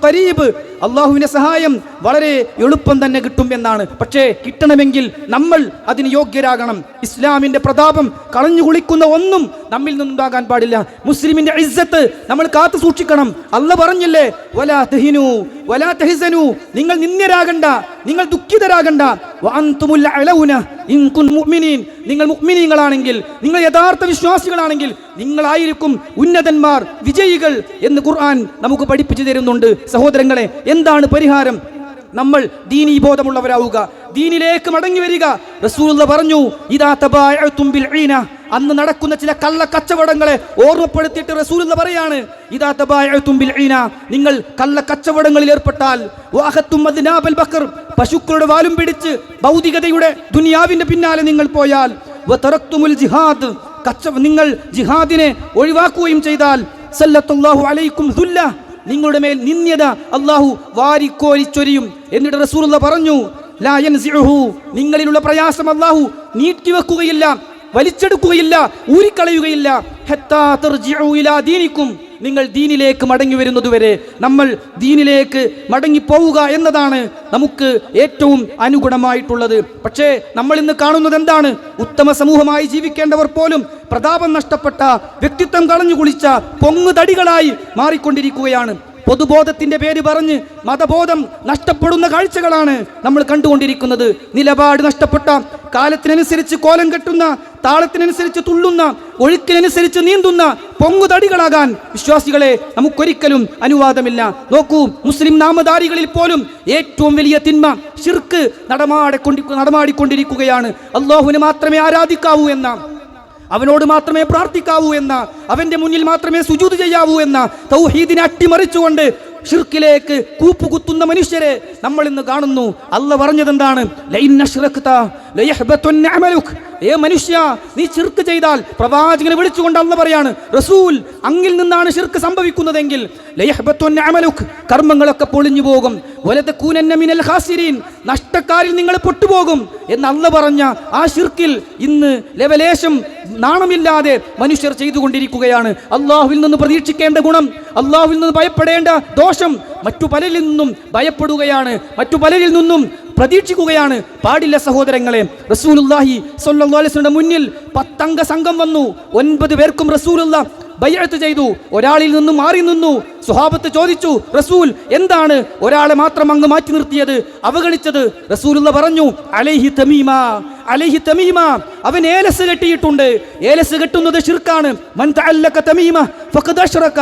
കരീബ് അള്ളാഹുവിന്റെ സഹായം വളരെ എളുപ്പം തന്നെ കിട്ടും എന്നാണ്. പക്ഷേ കിട്ടണമെങ്കിൽ നമ്മൾ അതിന് യോഗ്യരാകണം. ഇസ്ലാമിന്റെ പ്രതാപം കളഞ്ഞു കുളിക്കുന്ന ഒന്നും നമ്മിൽ നിന്നുണ്ടാകാൻ പാടില്ല. മുസ്ലിമിന്റെ ഇസ്സത്ത് നമ്മൾ കാത്തു സൂക്ഷിക്കണം. അല്ല പറഞ്ഞില്ലേ? വലാ തഹിനു വലാ തഹിസനു. നിങ്ങൾ നിന്ദ്യരാകണ്ട നിങ്ങൾ ദുഃഖിതരാകണ്ട. കുൻ മുഅ്മിനീൻ. നിങ്ങൾ മുഅ്മിനീങ്ങളാണെങ്കിൽ നിങ്ങൾ യഥാർത്ഥ വിശ്വാസികളാണെങ്കിൽ നിങ്ങളായിരിക്കും ഉന്നതന്മാർ വിജയികൾ എന്ന് ഖുർആൻ നമുക്ക് പഠിപ്പിച്ചു തരുന്നുണ്ട്. സഹോദരങ്ങളെ എന്താണ് പരിഹാരം? നമ്മൾ ദീനീ ബോധമുള്ളവരാവുക. ദീനിലേക്ക് മടങ്ങി വരിക. റസൂലുള്ള പറഞ്ഞു ഇതാ ഈന. അന്ന് നടക്കുന്ന ചില കള്ള കച്ചവടങ്ങളെ ഓർമ്മപ്പെടുത്തിയിട്ട് റസൂലുള്ള പറയാണ് ഇതാ ഈന. നിങ്ങൾ കള്ള കച്ചവടങ്ങളിൽ ഏർപ്പെട്ടാൽ ബക്കർ പശുക്കളുടെ വാലും പിടിച്ച് ഭൗതികതയുടെ ദുനിയാവിന്റെ പിന്നാലെ നിങ്ങൾ പോയാൽ ജിഹാദ്. കച്ചവ നിങ്ങൾ ജിഹാദിനെ ഒഴിവാക്കുകയും ചെയ്താൽ സല്ലത്തുല്ലാഹു അലൈക്കും ദുല്ല. നിങ്ങളുടെ മേൽ നിന്ദ്യത അള്ളാഹു വാരിക്കോരിച്ചൊരിയും എന്നിട്ട് റസൂലുള്ള പറഞ്ഞു ലായൻ നിങ്ങളിലുള്ള പ്രയാസം അള്ളാഹു നീട്ടിവെക്കുകയില്ല വലിച്ചെടുക്കുകയില്ല ഊരിക്കളയുകയില്ല. ഹത്താ ദീനിക്കും. നിങ്ങൾ ദീനിലേക്ക് മടങ്ങി വരുന്നതുവരെ നമ്മൾ ദീനിലേക്ക് മടങ്ങിപ്പോവുക എന്നതാണ് നമുക്ക് ഏറ്റവും അനുഗുണമായിട്ടുള്ളത്. പക്ഷേ നമ്മൾ ഇന്ന് കാണുന്നത് എന്താണ്? ഉത്തമ സമൂഹമായി ജീവിക്കേണ്ടവർ പോലും പ്രതാപം നഷ്ടപ്പെട്ട വ്യക്തിത്വം കളഞ്ഞു കുളിച്ച പൊങ്ങുതടികളായി മാറിക്കൊണ്ടിരിക്കുകയാണ്. പൊതുബോധത്തിന്റെ പേര് പറഞ്ഞ് മതബോധം നഷ്ടപ്പെടുന്ന കാഴ്ചകളാണ് നമ്മൾ കണ്ടുകൊണ്ടിരിക്കുന്നത്. നിലപാട് നഷ്ടപ്പെട്ട കാലത്തിനനുസരിച്ച് കോലം കെട്ടുന്ന താളത്തിനനുസരിച്ച് തുള്ളുന്ന ഒഴുക്കിനനുസരിച്ച് നീന്തുന്ന പൊങ്ങുതടികളാകാൻ വിശ്വാസികളെ നമുക്കൊരിക്കലും അനുവാദമില്ല. നോക്കൂ മുസ്ലിം നാമധാരികളിൽ പോലും ഏറ്റവും വലിയ തിന്മ ഷിർക്ക് നടമാടിക്കൊണ്ടി നടമാടിക്കൊണ്ടിരിക്കുകയാണ്. അള്ളാഹുവിനെ മാത്രമേ ആരാധിക്കാവൂ എന്ന അവനോട് മാത്രമേ പ്രാർത്ഥിക്കാവൂ എന്ന അവന്റെ മുന്നിൽ മാത്രമേ സുജൂത് ചെയ്യാവൂ എന്ന തൗഹീദിനെ അട്ടിമറിച്ചുകൊണ്ട് ഷിർക്കിലേക്ക് കൂപ്പുകുത്തുന്ന മനുഷ്യരെ നമ്മൾ ഇന്ന് കാണുന്നു. അല്ല പറഞ്ഞതെന്താണ്? ഏ മനുഷ്യ നീ ചിർക്ക് ചെയ്താൽ പ്രവാചകനെ വിളിച്ചുകൊണ്ട് അല്ല പറയാണ്. റസൂൽ അങ്ങിൽ നിന്നാണ് ചിർക്ക് സംഭവിക്കുന്നതെങ്കിൽ. കർമ്മങ്ങളൊക്കെ പൊളിഞ്ഞു പോകും. മിനൽ ഖാസിരീൻ നഷ്ടക്കാരിൽ നിങ്ങൾ പൊട്ടുപോകും എന്ന് അല്ല പറഞ്ഞ ആ ഷിർക്കിൽ ഇന്ന് ലവലേശം നാണമില്ലാതെ മനുഷ്യർ ചെയ്തുകൊണ്ടിരിക്കുകയാണ്. അള്ളാഹുവിൽ നിന്ന് പ്രതീക്ഷിക്കേണ്ട ഗുണം അള്ളാഹുവിൽ നിന്ന് ഭയപ്പെടേണ്ട ദോഷം മറ്റു പലരിൽ നിന്നും ഭയപ്പെടുകയാണ്. മറ്റു പലരിൽ നിന്നും പ്രതീക്ഷിക്കുകയാണ്. പാടില്ല സഹോദരങ്ങളെ റസൂലുല്ലാഹി വസല്ലമയുടെ മുന്നിൽ പത്തംഗ സംഘം വന്നു. ഒൻപത് പേർക്കും റസൂലുള്ള ബയ്യത്ത് ചെയ്തു. ഒരാളിൽ നിന്നും മാറി നിന്നു. സുഹാബത്ത് ചോദിച്ചു റസൂൽ എന്താണ് ഒരാളെ മാത്രം അങ്ങ് മാറ്റി നിർത്തിയത്? അവഗണിച്ചത്? റസൂലുള്ള പറഞ്ഞു അലൈഹി തമീമ അലൈഹി തമീമ അവൻ ഏലസ് കെട്ടിയിട്ടുണ്ട്. ഏലസ് കെട്ടുന്നത് ഷിർക്കാണ് മൻ തഅല്ലക തമീമ ഫഖദ് അശ്റക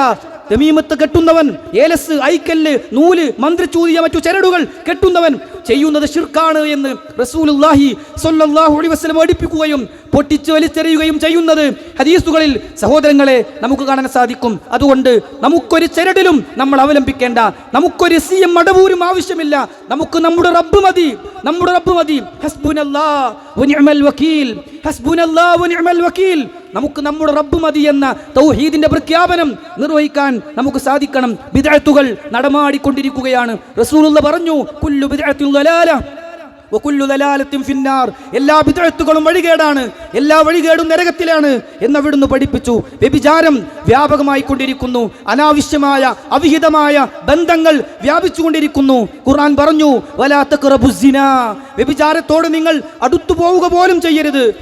തമീമത്ത് കെട്ടുന്നവൻ ഏലസ് ഐക്കല്ല് നൂൽ മന്ത്രിച്ചൂതിയ മറ്റു ചരടുകൾ കെട്ടുന്നവൻ ചെയ്യുന്നത് ഷിർക്കാണ് എന്ന് റസൂലുള്ളാഹി സൊല്ലാഹു അലൈഹി വസല്ലം പഠിപ്പിക്കുകയും പൊട്ടിച്ച് വലിച്ചെറിയുകയും ചെയ്യുന്നത്. ഹദീസുകളിൽ സഹോദരങ്ങളെ നമുക്ക് കാണാൻ സാധിക്കും. അതുകൊണ്ട് നമുക്കൊരു ചരടിലും നമ്മൾ അവലംബിക്കേണ്ട. നമുക്കൊരു സി എം മടവൂരും ആവശ്യമില്ല. നമുക്ക് നമ്മുടെ റബ്ബ് മതി. നമ്മുടെ റബ്ബ് മതി. വക്കീൽ. നമുക്ക് നമ്മുടെ റബ്ബ് മതി എന്ന തൗഹീദിന്റെ പ്രഖ്യാപനം നിർവഹിക്കാൻ നമുക്ക് സാധിക്കണം. ബിദഅത്തുകൾ നടമാടിക്കൊണ്ടിരിക്കുകയാണ്. റസൂലുള്ള പറഞ്ഞു കുല്ലു ദലാലത്തിൻ ഫിന്നാർ. എല്ലാ ബിദ്അത്തുകളും വഴികേടാണ്. എല്ലാ വഴികേടും നരകത്തിലാണ് എന്നവിടുന്ന് പഠിപ്പിച്ചു. വ്യഭിചാരം വ്യാപകമായി കൊണ്ടിരിക്കുന്നു അനാവശ്യമായ അവിഹിതമായ ബന്ധങ്ങൾ വ്യാപിച്ചുകൊണ്ടിരിക്കുന്നു. ഖുർആൻ പറഞ്ഞു വലാത്ത തഖറബുസ്സിന വ്യഭിചാരത്തോട് നിങ്ങൾ അടുത്തു പോവുക പോലും ചെയ്യരുത്.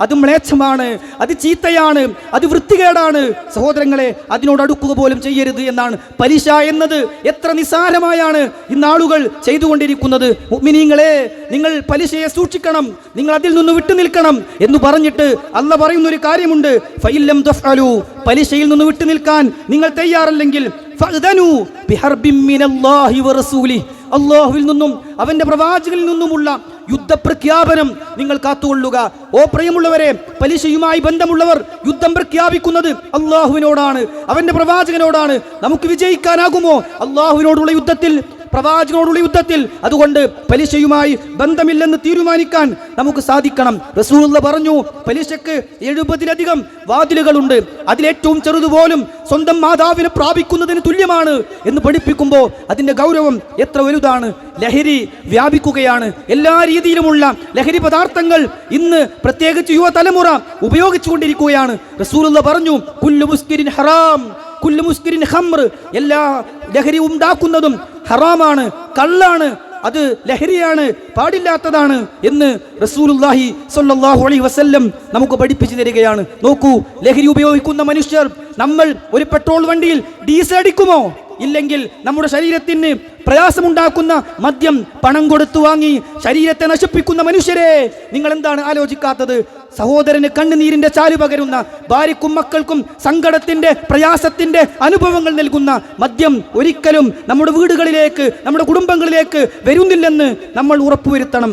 അത് മ്ലേച്ഛമാണ് അത് ചീത്തയാണ് അത് വൃത്തികേടാണ്. സഹോദരങ്ങളെ അതിനോട് അടുക്കുക പോലും ചെയ്യരുത് എന്നാണ് പലിശ എന്നത്. എത്ര നിസാരമായാണ് ഇന്ന് ആളുകൾ ചെയ്തുകൊണ്ടിരിക്കുന്നത്. മുഗ്മിനീങ്ങളെ നിങ്ങൾ പലിശയെ സൂക്ഷിക്കണം. നിങ്ങൾ അതിൽ നിന്ന് വിട്ടു നിൽക്കണം എന്ന് പറഞ്ഞിട്ട് അല്ല പറയുന്ന ഒരു കാര്യമുണ്ട് ഫൈലം തഫ്അലു പലിശയിൽ നിന്ന് വിട്ടു നിൽക്കാൻ നിങ്ങൾ തയ്യാറല്ലെങ്കിൽ ഫഅ്ദനു ബിഹർബിൻ മിനല്ലാഹി വറസൂലി അള്ളാഹുവിൽ നിന്നും അവന്റെ പ്രവാചകനിൽ നിന്നുമുള്ള യുദ്ധപ്രഖ്യാപനം നിങ്ങൾ കാത്തുകൊള്ളുക. ഓ പ്രിയമുള്ളവരെ പലിശയുമായി ബന്ധമുള്ളവർ യുദ്ധം പ്രഖ്യാപിക്കുന്നത് അള്ളാഹുവിനോടാണ് അവന്റെ പ്രവാചകനോടാണ്. നമുക്ക് വിജയിക്കാനാകുമോ? അള്ളാഹുവിനോടുള്ള യുദ്ധത്തിൽ പ്രവാചകനോടുള്ള യുദ്ധത്തിൽ അതുകൊണ്ട് പലിശയുമായി ബന്ധമില്ലെന്ന് തീരുമാനിക്കാൻ നമുക്ക് സാധിക്കണം. റസൂലുള്ള പറഞ്ഞു പലിശക്ക് എഴുപതിലധികം വാതിലുകളുണ്ട്. അതിലേറ്റവും ചെറുതുപോലും സ്വന്തം മാതാവിനെ പ്രാപിക്കുന്നതിന് തുല്യമാണ് എന്ന് പഠിപ്പിക്കുമ്പോൾ അതിന്റെ ഗൗരവം എത്ര വലുതാണ്. ലഹരി വ്യാപിക്കുകയാണ്. എല്ലാ രീതിയിലുമുള്ള ലഹരി പദാർത്ഥങ്ങൾ ഇന്ന് പ്രത്യേകിച്ച് യുവതലമുറ ഉപയോഗിച്ചുകൊണ്ടിരിക്കുകയാണ്. റസൂലുള്ള പറഞ്ഞു കുല്ലു മുസ്കിരിൻ ഹറാം. കുല്ലു മുസ്കിരിൻ ഹംർ എല്ലാ ലഹരി ഉണ്ടാക്കുന്നതും ഹറാമാണ് കള്ളാണ്. അത് ലഹരിയാണ് പാടില്ലാത്തതാണ് എന്ന് റസൂലുല്ലാഹി സ്വല്ലല്ലാഹു അലൈഹി വസല്ലം നമുക്ക് പഠിപ്പിച്ചു തരികയാണ്. നോക്കൂ ലഹരി ഉപയോഗിക്കുന്ന മനുഷ്യർ നമ്മൾ ഒരു പെട്രോൾ വണ്ടിയിൽ ഡീസൽ അടിക്കുമോ? ഇല്ലെങ്കിൽ നമ്മുടെ ശരീരത്തിന് പ്രയാസമുണ്ടാക്കുന്ന മദ്യം പണം കൊടുത്തു വാങ്ങി ശരീരത്തെ നശിപ്പിക്കുന്ന മനുഷ്യരെ. നിങ്ങൾ എന്താണ് ആലോചിക്കാത്തത്? സഹോദരന് കണ്ണുനീരിന്റെ ചാലു പകരുന്ന ഭാര്യക്കും മക്കൾക്കും സങ്കടത്തിന്റെ പ്രയാസത്തിന്റെ അനുഭവങ്ങൾ നൽകുന്ന മദ്യം ഒരിക്കലും നമ്മുടെ വീടുകളിലേക്ക് നമ്മുടെ കുടുംബങ്ങളിലേക്ക് വരുന്നില്ലെന്ന് നമ്മൾ ഉറപ്പുവരുത്തണം.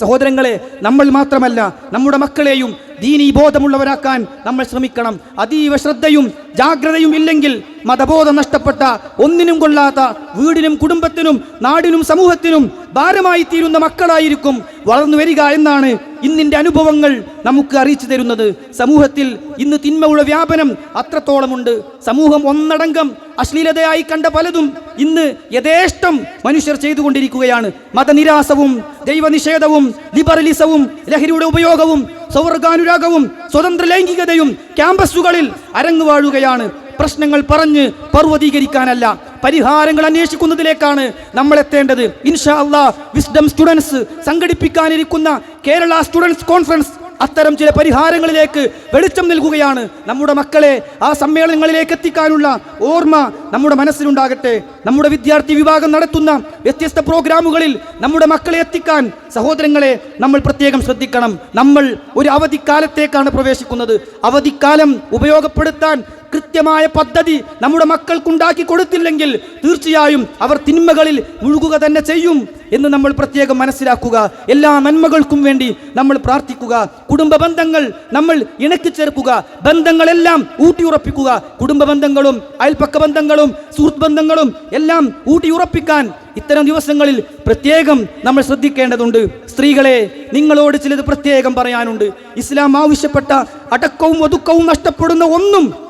സഹോദരങ്ങളെ നമ്മൾ മാത്രമല്ല നമ്മുടെ മക്കളെയും ദീനീ ബോധമുള്ളവരാക്കാൻ നമ്മൾ ശ്രമിക്കണം. അതീവ ശ്രദ്ധയും ജാഗ്രതയും ഇല്ലെങ്കിൽ മതബോധം നഷ്ടപ്പെട്ട ഒന്നിനും കൊള്ളാത്ത വീടിനും കുടുംബത്തിനും നാടിനും സമൂഹത്തിനും ഭാരമായി തീരുന്ന മക്കളായിരിക്കും വളർന്നു വരിക എന്നാണ് ഇന്നിന്റെ അനുഭവങ്ങൾ നമുക്ക് അറിയിച്ചു തരുന്നത്. സമൂഹത്തിൽ ഇന്ന് തിന്മയുള്ള വ്യാപനം അത്രത്തോളമുണ്ട്. സമൂഹം ഒന്നടങ്കം അശ്ലീലതയായി കണ്ട പലതും ഇന്ന് യഥേഷ്ടം മനുഷ്യർ ചെയ്തുകൊണ്ടിരിക്കുകയാണ്. മതനിരാസവും ദൈവനിഷേധവും ലിബറലിസവും ലഹരിയുടെ ഉപയോഗവും സൗവർഗാനുരാഗവും സ്വതന്ത്ര ലൈംഗികതയും ക്യാമ്പസുകളിൽ അരങ്ങുവാഴുകയാണ് പ്രശ്നങ്ങൾ പറഞ്ഞ് പർവതീകരിക്കാനല്ല പരിഹാരങ്ങൾ അന്വേഷിക്കുന്നതിലേക്കാണ് നമ്മൾ എത്തേണ്ടത് ഇൻഷാ അള്ളാ വിസ്ഡം സ്റ്റുഡൻസ് സംഘടിപ്പിക്കാനിരിക്കുന്ന കേരള സ്റ്റുഡൻസ് കോൺഫറൻസ് അത്തരം ചില പരിഹാരങ്ങളിലേക്ക് വെളിച്ചം നൽകുകയാണ്. നമ്മുടെ മക്കളെ ആ സമ്മേളനങ്ങളിലേക്ക് എത്തിക്കാനുള്ള ഓർമ്മ നമ്മുടെ മനസ്സിലുണ്ടാകട്ടെ. നമ്മുടെ വിദ്യാർത്ഥി വിഭാഗം നടത്തുന്ന വ്യത്യസ്ത പ്രോഗ്രാമുകളിൽ നമ്മുടെ മക്കളെ എത്തിക്കാൻ സഹോദരങ്ങളെ നമ്മൾ പ്രത്യേകം ശ്രദ്ധിക്കണം. നമ്മൾ ഒരു അവധിക്കാലത്തേക്കാണ് പ്രവേശിക്കുന്നത്. അവധിക്കാലം ഉപയോഗപ്പെടുത്താൻ കൃത്യമായ പദ്ധതി നമ്മുടെ മക്കൾക്കുണ്ടാക്കി കൊടുത്തില്ലെങ്കിൽ തീർച്ചയായും അവർ തിന്മകളിൽ മുഴുകുക തന്നെ ചെയ്യും എന്ന് നമ്മൾ പ്രത്യേകം മനസ്സിലാക്കുക. എല്ലാ നന്മകൾക്കും വേണ്ടി നമ്മൾ പ്രാർത്ഥിക്കുക. കുടുംബ ബന്ധങ്ങൾ നമ്മൾ ഇണക്കി ചേർക്കുക. ബന്ധങ്ങളെല്ലാം ഊട്ടിയുറപ്പിക്കുക. കുടുംബ ബന്ധങ്ങളും അയൽപ്പക്ക ബന്ധങ്ങളും സുഹൃത്ത് ബന്ധങ്ങളും എല്ലാം ഊട്ടിയുറപ്പിക്കാൻ ഇത്തരം ദിവസങ്ങളിൽ പ്രത്യേകം നമ്മൾ ശ്രദ്ധിക്കേണ്ടതുണ്ട്. സ്ത്രീകളെ നിങ്ങളോട് ചിലത് പ്രത്യേകം പറയാനുണ്ട്. ഇസ്ലാം ആവശ്യപ്പെട്ട അടക്കവും ഒതുക്കവും നഷ്ടപ്പെടുന്ന ഒന്നും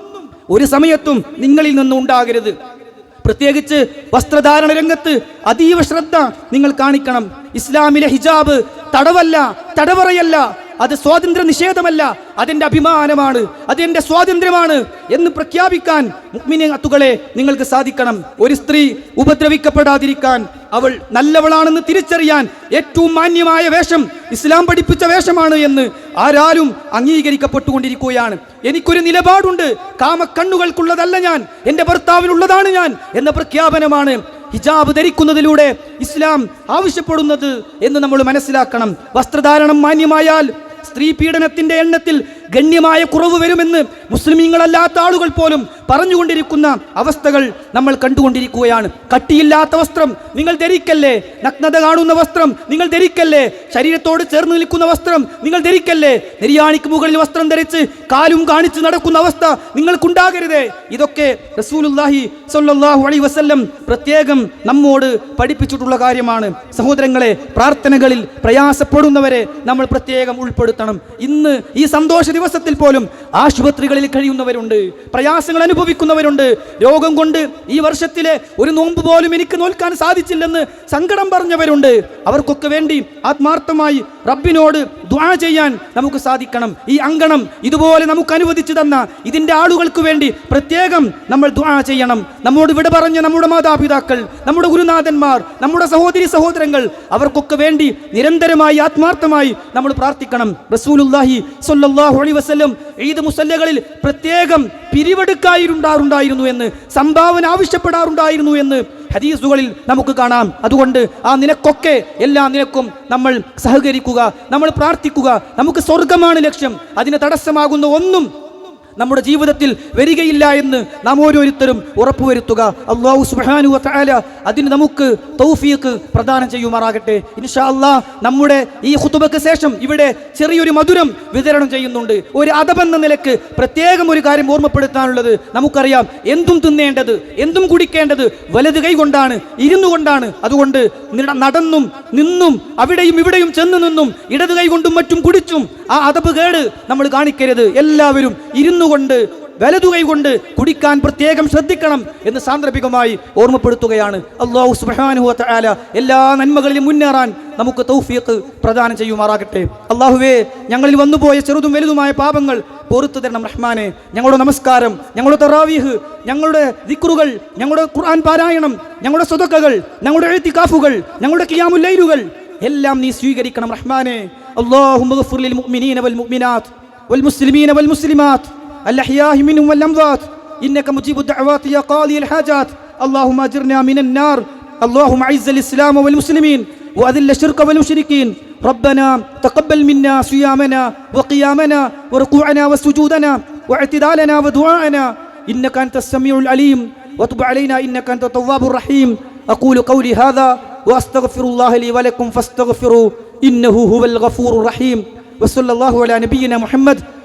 ഒരു സമയത്തും നിങ്ങളിൽ നിന്നും ഉണ്ടാകരുത്. പ്രത്യേകിച്ച് വസ്ത്രധാരണ രംഗത്ത് അതീവ ശ്രദ്ധ നിങ്ങൾ കാണിക്കണം. ഇസ്ലാമിലെ ഹിജാബ് തടവല്ല തടവറയല്ല. അത് സ്വാതന്ത്ര്യ നിഷേധമല്ല അതിന്റെ അഭിമാനമാണ് അതെന്റെ സ്വാതന്ത്ര്യമാണ് എന്ന് പ്രഖ്യാപിക്കാൻ മുക്മിനെ അത്തുകളെ നിങ്ങൾക്ക് സാധിക്കണം. ഒരു സ്ത്രീ ഉപദ്രവിക്കപ്പെടാതിരിക്കാൻ അവൾ നല്ലവളാണെന്ന് തിരിച്ചറിയാൻ ഏറ്റവും മാന്യമായ വേഷം ഇസ്ലാം പഠിപ്പിച്ച വേഷമാണ് എന്ന് ആരാലും അംഗീകരിക്കപ്പെട്ടുകൊണ്ടിരിക്കുകയാണ്. എനിക്കൊരു നിലപാടുണ്ട് കാമക്കണ്ണുകൾക്കുള്ളതല്ല ഞാൻ എന്റെ ഭർത്താവിനുള്ളതാണ് ഞാൻ എന്ന പ്രഖ്യാപനമാണ് ഹിജാബ് ധരിക്കുന്നതിലൂടെ ഇസ്ലാം ആവശ്യപ്പെടുന്നത് എന്ന് നമ്മൾ മനസ്സിലാക്കണം. വസ്ത്രധാരണം മാന്യമായാൽ സ്ത്രീ പീഡനത്തിന്റെ എണ്ണത്തിൽ ഗണ്യമായ കുറവ് വരുമെന്ന് മുസ്ലിമീങ്ങളല്ലാത്ത ആളുകൾ പോലും പറഞ്ഞുകൊണ്ടിരിക്കുന്ന അവസ്ഥകൾ നമ്മൾ കണ്ടുകൊണ്ടിരിക്കുകയാണ്. കട്ടിയില്ലാത്ത വസ്ത്രം നിങ്ങൾ ധരിക്കല്ലേ? നഗ്നത കാണുന്ന വസ്ത്രം നിങ്ങൾ ധരിക്കല്ലേ? ശരീരത്തോട് ചേർന്ന് നിൽക്കുന്ന വസ്ത്രം നിങ്ങൾ ധരിക്കല്ലേ? നെരിയാണിക്ക് മുകളിൽ വസ്ത്രം ധരിച്ച് കാലും കാണിച്ച് നടക്കുന്ന അവസ്ഥ നിങ്ങൾക്കുണ്ടാകരുതേ. ഇതൊക്കെ റസൂലുല്ലാഹി സ്വല്ലല്ലാഹു അലൈഹി വസല്ലം പ്രത്യേകം നമ്മോട് പഠിപ്പിച്ചിട്ടുള്ള കാര്യമാണ്. സഹോദരങ്ങളെ പ്രാർത്ഥനകളിൽ പ്രയാസപ്പെടുന്നവരെ നമ്മൾ പ്രത്യേകം ഉൾപ്പെടുത്തണം. ഇന്ന് ഈ സന്തോഷ ദിവസത്തിൽ പോലും ആശുപത്രികളിൽ കഴിയുന്നവരുണ്ട് പ്രയാസങ്ങൾ അനുഭവിക്കുന്നവരുണ്ട്. രോഗം കൊണ്ട് ഈ വർഷത്തിലെ ഒരു നോമ്പ് പോലും എനിക്ക് നോൽക്കാൻ സാധിച്ചില്ലെന്ന് സങ്കടം പറഞ്ഞവരുണ്ട്. അവർക്കൊക്കെ വേണ്ടി ആത്മാർത്ഥമായി റബ്ബിനോട് ദ്വാ ചെയ്യാൻ നമുക്ക് സാധിക്കണം. ഈ അങ്കണം ഇതുപോലെ നമുക്ക് അനുവദിച്ചു തന്ന ഇതിന്റെ ആളുകൾക്ക് വേണ്ടി പ്രത്യേകം നമ്മൾ ദ്വാ ചെയ്യണം. നമ്മോട് വിട പറഞ്ഞ നമ്മുടെ മാതാപിതാക്കൾ നമ്മുടെ ഗുരുനാഥന്മാർ നമ്മുടെ സഹോദരി സഹോദരങ്ങൾ അവർക്കൊക്കെ വേണ്ടി നിരന്തരമായി ആത്മാർത്ഥമായി നമ്മൾ പ്രാർത്ഥിക്കണം. സ്വല്ലല്ലാഹു അലൈഹി വസല്ലം ഈദ് മുസല്ലകളിൽ പ്രത്യേകം പിരിവെടുക്കായിരുണ്ടാറുണ്ടായിരുന്നു എന്ന് സംഭാവന ആവശ്യപ്പെടാറുണ്ടായിരുന്നു എന്ന് ഹദീസുകളിൽ നമുക്ക് കാണാം. അതുകൊണ്ട് ആ നിനക്കൊക്കെ എല്ലാ നിനക്കും നമ്മൾ സഹകരിക്കുക നമ്മൾ പ്രാർത്ഥിക്കുക നമുക്ക് സ്വർഗമാണ് ലക്ഷ്യം. അതിന് തടസ്സമാകുന്ന ഒന്നും നമ്മുടെ ജീവിതത്തിൽ വരികയില്ല എന്ന് നാം ഓരോരുത്തരും ഉറപ്പുവരുത്തുക. അള്ളാഹു സുബ്ഹാനഹു വ തആല അതിന് നമുക്ക് തൗഫീഖ് പ്രദാനം ചെയ്യുമാറാകട്ടെ. ഇൻഷാ അള്ളാഹ് നമ്മുടെ ഈ ഖുതുബക്ക് ശേഷം ഇവിടെ ചെറിയൊരു മധുരം വിതരണം ചെയ്യുന്നുണ്ട്. ഒരു അദബെന്ന നിലയ്ക്ക് പ്രത്യേകം ഒരു കാര്യം ഓർമ്മപ്പെടുത്താനുള്ളത് നമുക്കറിയാം. എന്തും തിന്നേണ്ടത് എന്തും കുടിക്കേണ്ടത് വലത് കൈ കൊണ്ടാണ് ഇരുന്നു കൊണ്ടാണ്. അതുകൊണ്ട് നടന്നും നിന്നും അവിടെയും ഇവിടെയും ചെന്ന് നിന്നും ഇടത് കൈ കൊണ്ടും മറ്റും കുടിച്ചും ആ അദബ് കേട് നമ്മൾ കാണിക്കരുത്. എല്ലാവരും ഇരുന്നു ചൂടുകൊണ്ട് വലതുകൈ കൊണ്ട് കുടിക്കാൻ പ്രത്യേകം ശ്രദ്ധിക്കണം എന്ന് സാന്ദർഭികമായി ഓർമ്മപ്പെടുത്തുകയാണ്. അള്ളാഹു സുബാനുഹത്ത ആല എല്ലാ നന്മകളിലും മുന്നേറാൻ നമുക്ക് തൗഫീഖ് പ്രദാനം ചെയ്യുമാറാകട്ടെ. അള്ളാഹുവേ ഞങ്ങളിൽ വന്നുപോയ ചെറുതും വലുതുമായ പാപങ്ങൾ പൊറത്തു തരണം റഹ്മാനെ. ഞങ്ങളുടെ നമസ്കാരം ഞങ്ങളുടെ തറാവീഹ് ഞങ്ങളുടെ ദിക്റുകൾ ഞങ്ങളുടെ ഖുർആൻ പാരായണം ഞങ്ങളുടെ സ്വതക്കകൾ ഞങ്ങളുടെ എഴുത്തിക്കാഫുകൾ ഞങ്ങളുടെ കിയാമുല്ലൈലുകൾ എല്ലാം നീ സ്വീകരിക്കണം റഹ്മാനെ. അള്ളാഹു മുഅ്മിനീന വൽ മുഅ്മിനാത്ത് വൽ മുസ്ലിമീന വൽ മുസ്ലിമാത്ത്. الأحياء منهم والأموات إنك مجيب الدعوات يا قاضي الحاجات اللهم أجرنا من النار اللهم أعز الإسلام والمسلمين وأذل الشرك والمشركين ربنا تقبل منا صيامنا وقيامنا وركوعنا وسجودنا واعتدالنا ودعاءنا إنك أنت السميع العليم وتب علينا إنك أنت التواب الرحيم أقول قولي هذا وأستغفر الله لي ولكم فاستغفروا إنه هو الغفور الرحيم وصلى الله على نبينا محمد